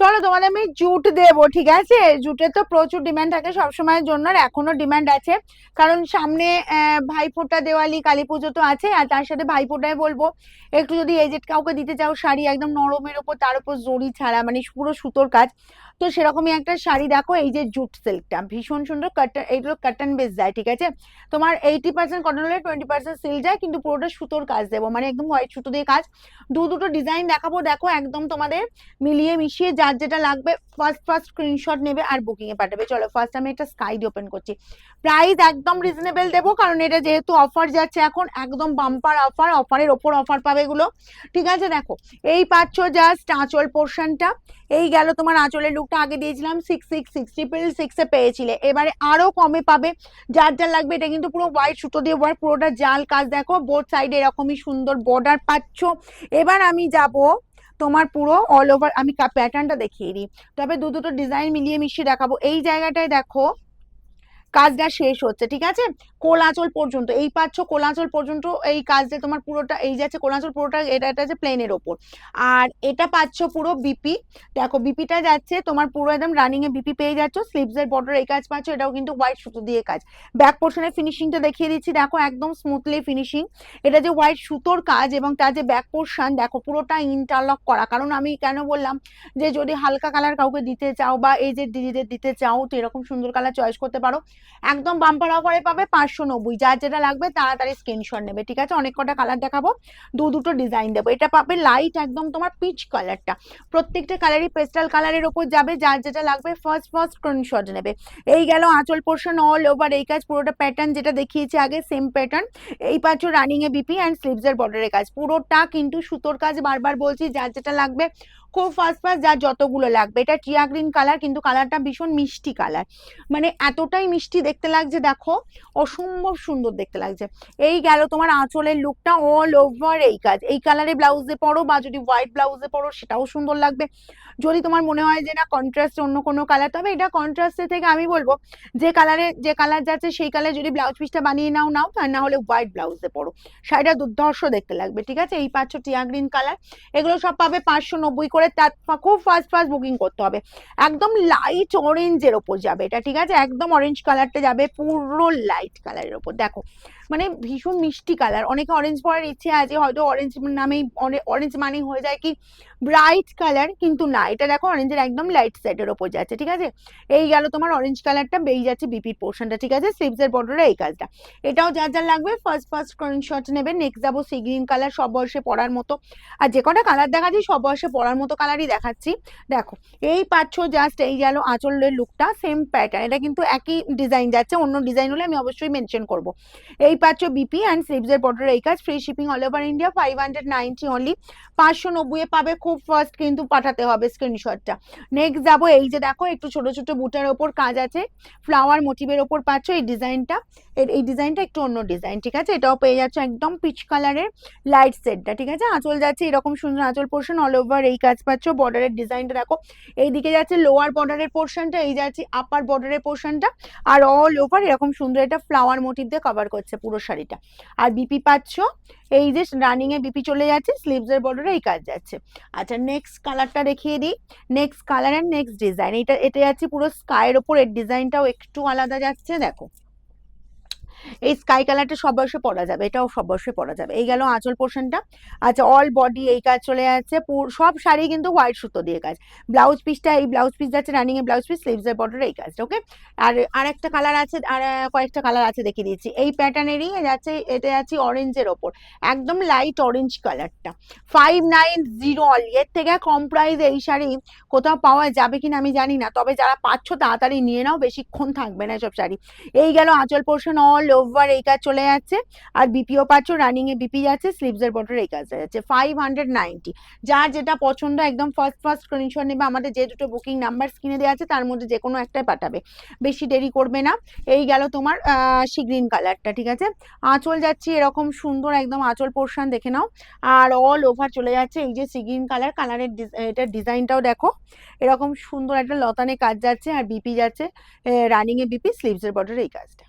চলো তোমাদের আমি জুট দেবো, ঠিক আছে? জুটের তো প্রচুর ডিমান্ড থাকে সবসময়ের জন্য আর এখনও ডিমান্ড আছে। কারণ সামনে ভাইফোঁটা, দেওয়ালি, কালী পুজো তো আছে আর তার সাথে ভাইফোঁটায় বলব। একটু যদি এজেড কাউকে দিতে চাও শাড়ি, একদম নরমের ওপর, তার উপর জড়ি ছাড়া মানে পুরো সুতোর কাজ, তো সেরকমই একটা শাড়ি দেখো, এই যে জুট সিল্কটা ভীষণ সুন্দর কাটন এইগুলো কাটন বেস যায়, ঠিক আছে? তোমার এইটি পার্সেন্ট কটন হলে টোয়েন্টি পার্সেন্ট সিল্ক যায়, কিন্তু পুরোটা সুতোর কাজ দেবো মানে একদম হোয়াইট সুতো দিয়ে কাজ। দু দুটো ডিজাইন দেখাবো, দেখো, একদম তোমাদের মিলিয়ে মিশিয়ে যার যেটা লাগবে ফার্স্ট ফার্স্ট স্ক্রিনশট নেবে আর বুকিং এ পাঠাবে। চলো ফার্স্ট আমি একটা স্কাইড ওপেন করছি। প্রাইস একদম রিজনেবল দেবো, কারণ এটা যেহেতু অফার যাচ্ছে এখন, একদম বাম্পার অফার অফারের ওপর অফার পাবে এগুলো। ঠিক আছে, দেখো, এই পাচ্ছ জাস্ট আঁচল পোর্শনটা এই গেল তোমার আঁচলের লুকটা আগে দিয়েছিলাম সিক্স সিক্স সিক্স ট্রিপল সিক্সে পেয়েছিলে। এবারে আরও কমে পাবে, যার যার লাগবে, এটা কিন্তু পুরো হোয়াইট সুতো দিয়ে ওয়ার পুরোটা জাল কাজ। দেখো বোর্ড সাইডে এরকমই সুন্দর বর্ডার পাচ্ছ। এবার আমি যাব তোমার পুরো অল ওভার আমি প্যাটার্নটা দেখিয়ে দিই। তবে দু দুটো ডিজাইন মিলিয়ে মিশিয়ে দেখাবো। এই জায়গাটায় দেখো কাজটা শেষ হচ্ছে, ঠিক আছে? কোলাচল পর্যন্ত, এই পাচ্ছ কোলাচল পর্যন্ত, এই কাজটা তোমার পুরোটা, এই যাচ্ছে কোলাচল পুরোটা, এটা এটা আছে প্লেনের ওপর। আর এটা পাচ্ছ পুরো বিপি দেখো বিপিটা যাচ্ছে, তোমার পুরো একদম রানিং এ বিপি পেয়ে যাচ্ছ স্লিভস এর বর্ডার এই কাজ পাচ্ছ, এটাও কিন্তু হোয়াইট সুতো দিয়ে কাজ। ব্যাক পোর্শনের ফিনিশিংটা দেখিয়ে দিচ্ছি, দেখো একদম স্মুথলি ফিনিশিং এটা যে হোয়াইট সুতোর কাজ এবং তার যে ব্যাক পোর্শন দেখো পুরোটা ইন্টারলক করা। কারণ আমি কেন বললাম যে যদি হালকা কালার কাউকে দিতে চাও বা এই যে দিদিদের দিতে চাও, তো এরকম সুন্দর কালার চয়েস করতে পারো। একদম বাম্পার অফারে পাবে পাঁচশো নব্বই। যার যেটা লাগবে তাড়াতাড়ি স্ক্রিনশট নেবে, ঠিক আছে? অনেক কটা কালার দেখাবো, দু দুটো ডিজাইন দেবো। এটা পাবে লাইট একদম তোমার পিচ কালারটা প্রত্যেকটা কালারই পেস্টাল কালারের ওপর যাবে, যার যেটা লাগবে ফার্স্ট ফার্স্ট স্ক্রিনশট নেবে। এই গেল আঁচল পোর্শন অল ওভার এই কাজ পুরোটা প্যাটার্ন যেটা দেখিয়েছি আগে সেম প্যাটার্ন এই পাচ্ছ রানিংয়ে বিপি অ্যান্ড স্লিভসের বর্ডারের কাজ। পুরোটা কিন্তু সুতোর কাজ বারবার বলছি, যার যেটা লাগবে খুব ফার্স্ট ফার্স্ট যার যতগুলো লাগবে। এটা টিয়া গ্রিন কালার, কিন্তু কালারটা ভীষণ মিষ্টি কালার। মানে এতটাই মিষ্টি দেখতে লাগছে, দেখো। অসম্ভব সুন্দর দেখতে লাগছে। এই গেল তোমার আঁচলের লুকটা অল ওভার এই কাজ। এই কালারে ব্লাউজে পরো বা যদি হোয়াইট ব্লাউজে পরো, সেটাও সুন্দর লাগবে। যদি তোমার মনে হয় যে না কন্ট্রাস্ট অন্য কোনো কালার, তবে এটা কন্ট্রাস্টের থেকে আমি বলব, যে কালারে, যে কালার যাচ্ছে, সেই কালার যদি ব্লাউজ পিসটা বানিয়ে নাও নাও, আর না হলে হোয়াইট ব্লাউজে পরো। শাড়িটা দুর্ধর্ষ দেখতে লাগবে, ঠিক আছে? এই পাচ্ছ টিয়া গ্রিন কালার। এগুলো সব পাবে পাঁচশো নব্বই করে তার খুব ফাস্ট ফাস্ট বুকিং করতে হবে। একদম লাইট অরেঞ্জের ওপর যাবে এটা, ঠিক আছে? একদম অরেঞ্জ কালারটা যাবে, পুরো লাইট কালারের ওপর। দেখো মানে ভীষণ মিষ্টি কালার অনেকে অরেঞ্জ পরার ইচ্ছে আছে, হয়তো অরেঞ্জ নামেই অরেঞ্জ মানেই হয়ে যায় কি ব্রাইট কালার কিন্তু না, এটা দেখো অরেঞ্জের একদম লাইট সাইডের ওপর যাচ্ছে, ঠিক আছে? এই গেল তোমার অরেঞ্জ কালারটা বেরিয়ে যাচ্ছে বিপির পোর্শনটা ঠিক আছে? স্লিভস এর বর্ডারে এই কাজটা। এটাও যার যার লাগবে ফার্স্ট ফার্স্ট স্ক্রিনশট নেবে নেক্সট যাব সি গ্রিন কালার সব বয়সে পরার মতো। আর যে কটা কালার দেখাচ্ছি, সব বয়সে পরার মতো কালারই দেখাচ্ছি। দেখো, এই পাচ্ছ জাস্ট এই গেল আঁচলের লুকটা সেম প্যাটার্ন এটা কিন্তু একই ডিজাইন যাচ্ছে, অন্য ডিজাইন হলে আমি অবশ্যই মেনশন করব। এই পাচ্ছ বিপি অ্যান্ড এর বর্ডার এই কাজ free shipping all over India five hundred ninety only পাঁচশো নব্বই পাবে, খুব ফার্স্ট কিন্তু পাঠাতে হবে স্ক্রিনশটটা নেক্সট যাব, এই যে দেখো, একটু ছোট ছোট বুটার ওপর কাজ আছে ফ্লাওয়ার মোটিভের ওপর পাচ্ছ এই ডিজাইনটা এই ডিজাইনটা একটু অন্য ডিজাইন ঠিক আছে? এটাও পেয়ে যাচ্ছ একদম পিচ কালারের লাইট সেটটা ঠিক আছে? আঁচল যাচ্ছে এরকম সুন্দর আঁচল পোর্শন অল ওভার এই কাজ পাচ্ছ বর্ডারের ডিজাইনটা দেখো। এইদিকে যাচ্ছে লোয়ার বর্ডারের পোর্শনটা এই যাচ্ছে আপার বর্ডারের পোর্শনটা আর অল ওভার এরকম সুন্দর একটা ফ্লাওয়ার মোটিভ দিয়ে কভার করছে পুরো শাড়িটা। আর বিপি পাচ্ছ, এই যে রানিং এ বিপি চলে যাচ্ছে স্লিভস এর বর্ডারে এই কাজ যাচ্ছে। আচ্ছা নেক্সট কালারটা দেখিয়ে দিই। Next colour and next design এটা এটা যাচ্ছে পুরো স্কায়ের ওপর, এর ডিজাইনটাও একটু আলাদা যাচ্ছে, দেখো। এই স্কাই কালারটা সব বয়সে পরা যাবে, এটাও সব বয়সে পরা যাবে। এই গেল আঁচল পোর্শনটা আচ্ছা অল বডি এই কাজ চলে যাচ্ছে সব শাড়ি কিন্তু হোয়াইট সুতো দিয়ে কাজ। ব্লাউজ পিসটা এই ব্লাউজ পিস যাচ্ছে রানিং এর ব্লাউজ পিস স্লিভস এর বর্ডার এই কাজটা ওকে আর, আরেকটা কালার আছে, আর কয়েকটা কালার আছে দেখিয়ে দিচ্ছি। এই প্যাটার্নেরই যাচ্ছে এটা যাচ্ছে অরেঞ্জের ওপর। একদম লাইট অরেঞ্জ কালারটা ফাইভ নাইন জিরো অল এর থেকে কম প্রাইস এই শাড়ি কোথাও পাওয়া যাবে কিনা আমি জানি না, তবে যারা পাচ্ছ তাড়াতাড়ি নিয়ে নাও, বেশিক্ষণ থাকবে না সব শাড়ি। এই গেল আঁচল পোর্শন অল ওভার এই কাজ চলে যাচ্ছে, আর বিপিও পাচ্ছ রানিং এ বিপি যাচ্ছে স্লিভস এর বর্ডার এই কাজটা যাচ্ছে ফাইভ হান্ড্রেড নাইনটি যার যেটা পছন্দ, একদম ফার্স্ট ফার্স্ট স্ক্রিনশট নেবে, আমাদের যে দুটো বুকিং নাম্বার স্ক্রিনে দেওয়া আছে, তার মধ্যে যে কোনো একটাই পাঠাবে, বেশি দেরি করবে না। এই গেল তোমার সি গ্রিন কালারটা ঠিক আছে? আঁচল যাচ্ছে এরকম সুন্দর, একদম আঁচল পোর্শন দেখে নাও, আর অল ওভার চলে যাচ্ছে, এই যে সি গ্রিন কালার কালারের এটার ডিজাইনটাও দেখো, এরকম সুন্দর একটা লতানে কাজ যাচ্ছে, আর বিপি যাচ্ছে রানিং এ বিপি স্লিভস এর বর্ডার এই কাজটা।